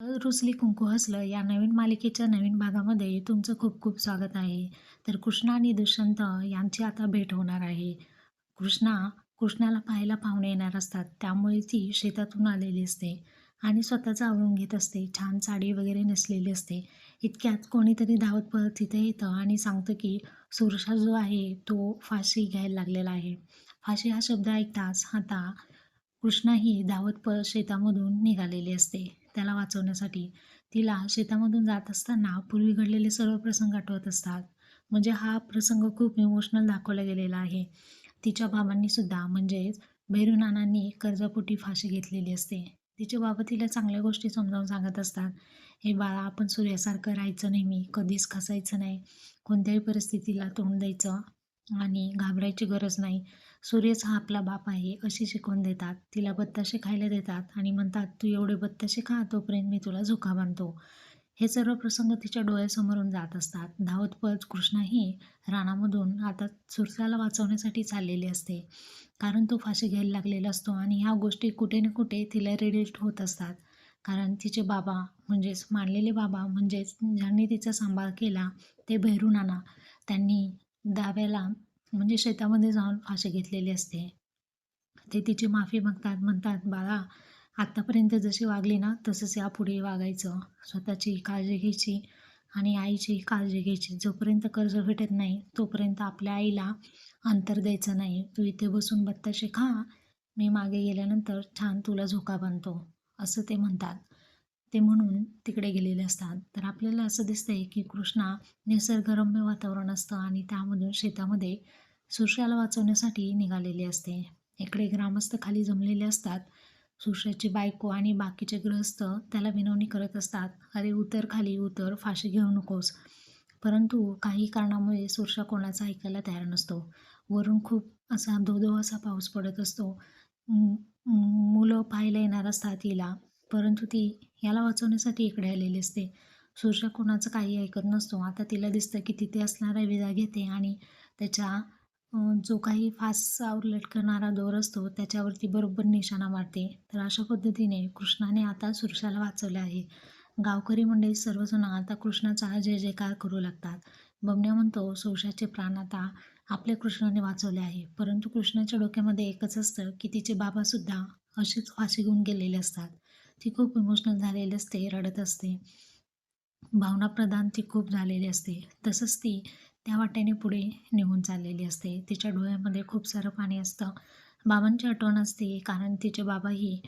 रुसली कुंकू हसलं. या नवीन मालिकेच्या नवीन भागामध्ये तुमचं खूप खूप स्वागत आहे. तर कृष्णा आणि दुष्यंत यांची आता भेट होणार आहे. कृष्णा कृष्णाला पाहायला पाहुणे येणार असतात. त्यामुळे ती शेतातून आलेली असते आणि स्वतःचं आवरून घेत असते. छान साडी वगैरे नेसलेली असते. इतक्यात कोणीतरी धावत पळत तिथे येतं आणि सांगतं की सुरशा जो आहे तो फाशी घ्यायला लागलेला आहे. फाशी हा शब्द ऐकताच आता कृष्णाही धावत प शेतामधून निघालेली असते. त्याला वाचवण्यासाठी तिला शेतामधून जात असताना पूर्वी घडलेले सर्व प्रसंग आठवत असतात. म्हणजे हा प्रसंग खूप इमोशनल दाखवला गेलेला आहे. तिच्या बाबांनी सुद्धा म्हणजेच भैरूनानांनी कर्जापोटी फाशी घेतलेली असते. तिचे बाबा तिला चांगल्या गोष्टी समजावून सांगत असतात. हे बाळा आपण सूर्यासारखं राहायचं नेहमी कधीच खसायचं नाही. कोणत्याही परिस्थितीला तोंड द्यायचं आणि घाबरायची गरज नाही. सूर्यच हा आपला बाप आहे अशी शिकवण देतात. तिला बत्ताशे खायला देतात आणि म्हणतात तू एवढे बत्ताशे खा तोपर्यंत मी तुला झोका बांधतो हे सर्व प्रसंग तिच्या डोळ्यासमोरून जात असतात. धावत पळत कृष्णाही रानामधून आता सुरसाला वाचवण्यासाठी चाललेली असते. कारण तो फाशी घ्यायला लागलेला असतो आणि ह्या गोष्टी कुठे ना कुठे तिला रिलेट होत असतात. कारण तिचे बाबा म्हणजेच मानलेले बाबा म्हणजेच ज्यांनी तिचा सांभाळ केला ते भैरू नाना त्यांनी दाव्याला म्हणजे शेतामध्ये जाऊन फाशी घेतलेली असते. ते तिची माफी मागतात म्हणतात बाळा आत्तापर्यंत जशी वागली ना तसंच यापुढे वागायचं. स्वतःची काळजी घ्यायची आणि आईची काळजी घ्यायची. जोपर्यंत कर्ज भेटत नाही तोपर्यंत आपल्या आईला अंतर द्यायचं नाही. तू इथे बसून बत्ताशे खा. मी मागे गेल्यानंतर छान तुला झोका बांधतो असं ते म्हणतात. ते म्हणून तिकडे गेलेले असतात. तर आपल्याला असं दिसतंय की कृष्णा निसर्गरम्य वातावरण असतं आणि त्यामधून शेतामध्ये सुश्याला वाचवण्यासाठी निघालेली असते. इकडे ग्रामस्थ खाली जमलेले असतात. सुश्याची बायको आणि बाकीचे गृहस्थ त्याला विनवणी करत असतात. अरे उतर खाली उतर फाशी घेऊ नकोस. परंतु काही कारणामुळे सुरशा कोणाचा ऐकायला तयार नसतो. वरून खूप असा धोधो असा पाऊस पडत असतो. मुलं पाहायला येणार असतात हिला. परंतु ती याला वाचवण्यासाठी इकडे आलेली असते. सुरशा कोणाचं काही ऐकत नसतो. आता तिला दिसतं की तिथे असणारा विजा घेते आणि त्याच्या जो काही फासावर लटकणारा दोर असतो त्याच्यावरती बरोबर निशाणा मारते. तर अशा पद्धतीने कृष्णाने आता सुरशाला वाचवले आहे. गावकरी मंडळी सर्वजण आता कृष्णाचा जय जयकार करू लागतात. बमण्या म्हणतो सुरशाचे प्राण आता आपल्या कृष्णाने वाचवले आहे. परंतु कृष्णाच्या डोक्यामध्ये एकच असतं की तिचे बाबासुद्धा अशीच फाशी घेऊन गेलेले असतात. ती खूप इमोशनल झालेली असते रडत असते. भावनाप्रधान ती खूप झालेली असते. तसंच ती त्या वाट्याने पुढे निघून चाललेली असते. तिच्या डोळ्यामध्ये खूप सारं पाणी असतं. बाबांची आठवण असते कारण तिचे बाबाही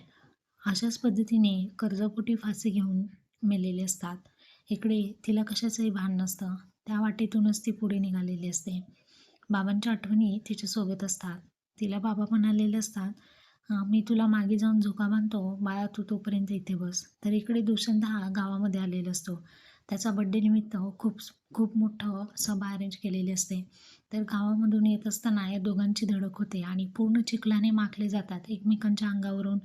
अशाच पद्धतीने कर्जपोटी फाशी घेऊन मेलेले असतात. इकडे तिला कशाचंही भान नसतं. त्या वाटेतूनच ती पुढे निघालेली असते. बाबांच्या आठवणी तिच्यासोबत असतात. तिला बाबा म्हणालेले असतात मी तुला मागे जाऊन झोका बांधतो. बाळा तू तोपर्यंत इथे बस. तर इकडे दुष्यंत हा गावामध्ये आलेला असतो. त्याचा बड्डे निमित्त खूप खूप मोठं सभा अरेंज केलेली असते. तर गावामधून येत असताना या दोघांची धडक होते आणि पूर्ण चिखलाने माखले जातात. एकमेकांच्या अंगावरून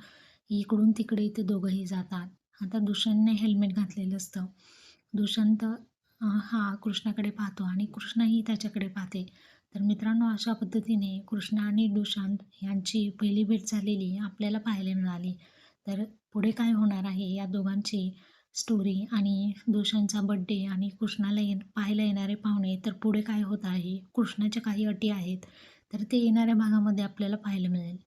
इकडून तिकडे ते दोघंही जातात. आता दुष्यंतने हेल्मेट घातलेलं असतं. दुष्यंत हा कृष्णाकडे पाहतो आणि कृष्णही त्याच्याकडे पाहते. तर मित्रांनो अशा पद्धतीने कृष्ण आणि दुशांत यांची पहिली भेट झालेली आपल्याला पाहायला मिळाली. तर पुढे काय होणार आहे या दोघांची स्टोरी आणि दोषांचा बड्डे आणि कृष्णाला ये पाहायला येणारे पाहुणे तर पुढे काय होत आहे? कृष्णाच्या काही अटी आहेत. तर ते येणाऱ्या भागामध्ये आपल्याला पाहायला मिळेल.